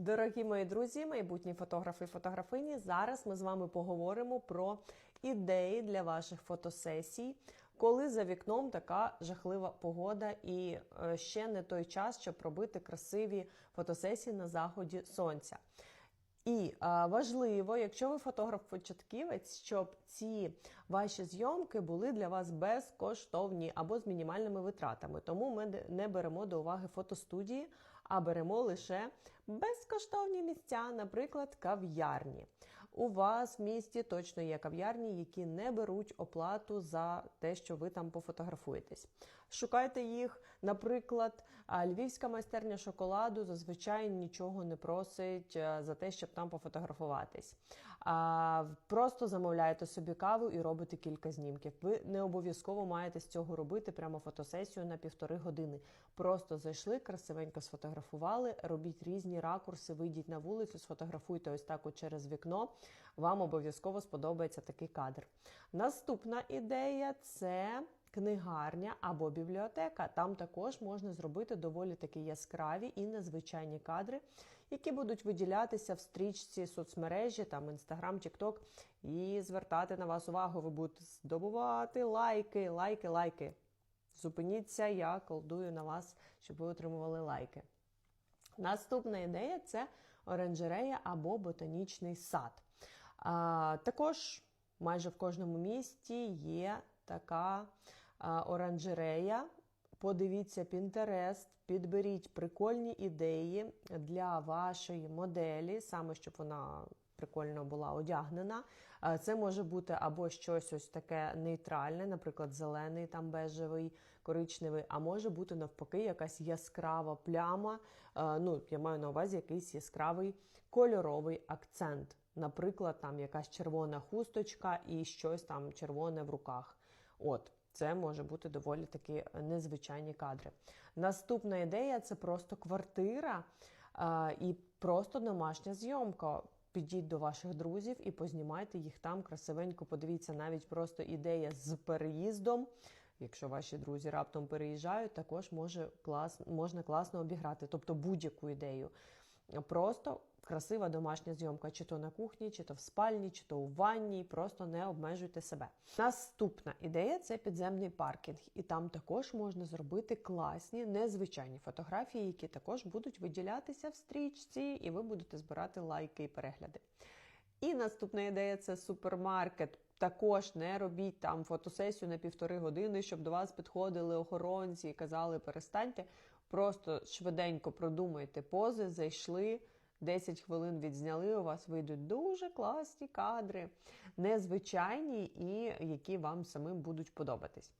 Дорогі мої друзі, майбутні фотографи і фотографині. Зараз ми з вами поговоримо про ідеї для ваших фотосесій, коли за вікном така жахлива погода і е, ще не той час, щоб робити красиві фотосесії на заході сонця. І а, важливо, якщо ви фотограф-початківець, щоб ці ваші зйомки були для вас безкоштовні або з мінімальними витратами. Тому ми не беремо до уваги фотостудії, а беремо лише безкоштовні місця, наприклад, кав'ярні. У вас в місті точно є кав'ярні, які не беруть оплату за те, що ви там пофотографуєтесь. Шукайте їх, наприклад, львівська майстерня шоколаду зазвичай нічого не просить за те, щоб там пофотографуватись. Просто замовляєте собі каву і робите кілька знімків. Ви не обов'язково маєте з цього робити прямо фотосесію на півтори години. Просто зайшли, красивенько сфотографували, робіть різні ракурси, вийдіть на вулицю, сфотографуйте ось так от через вікно. Вам обов'язково сподобається такий кадр. Наступна ідея це. Книгарня або бібліотека. Там також можна зробити доволі такі яскраві і незвичайні кадри, які будуть виділятися в стрічці соцмережі, там Instagram, TikTok, і звертати на вас увагу. Ви будете здобувати лайки, лайки, лайки. Зупиніться, я колдую на вас, щоб ви отримували лайки. Наступна ідея це оранжерея або ботанічний сад. Також майже в кожному місті є така оранжерея. Подивіться Pinterest, підберіть прикольні ідеї для вашої моделі, саме щоб вона прикольно була одягнена. Е, Це може бути або щось ось таке нейтральне, наприклад, зелений, там бежевий, коричневий, а може бути навпаки якась яскрава пляма. Е, Ну, я маю на увазі якийсь яскравий кольоровий акцент. Наприклад, там якась червона хусточка і щось там червоне в руках. От. Це може бути доволі такі незвичайні кадри. Наступна ідея це просто квартира а, і просто домашня зйомка. Підіть до ваших друзів і познімайте їх там красивенько. Подивіться, навіть просто ідея з переїздом. Якщо ваші друзі раптом переїжджають, також може клас, можна класно обіграти, тобто будь-яку ідею. Просто красива домашня зйомка, чи то на кухні, чи то в спальні, чи то у ванні. Просто не обмежуйте себе. Наступна ідея це підземний паркінг, і там також можна зробити класні, незвичайні фотографії, які також будуть виділятися в стрічці, і ви будете збирати лайки і перегляди. І наступна ідея це супермаркет. Також не робіть там фотосесію на півтори години, щоб до вас підходили охоронці і казали перестаньте. Просто швиденько продумайте пози, зайшли. 10 хвилин відзняли, у вас вийдуть дуже класні кадри, незвичайні і які вам самим будуть подобатись.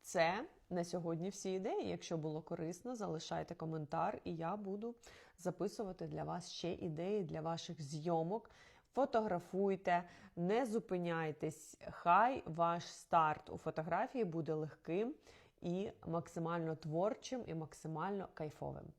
Це на сьогодні всі ідеї. Якщо було корисно, залишайте коментар, і я буду записувати для вас ще ідеї для ваших зйомок. Фотографуйте, не зупиняйтесь. Хай ваш старт у фотографії буде легким і максимально творчим, і максимально кайфовим.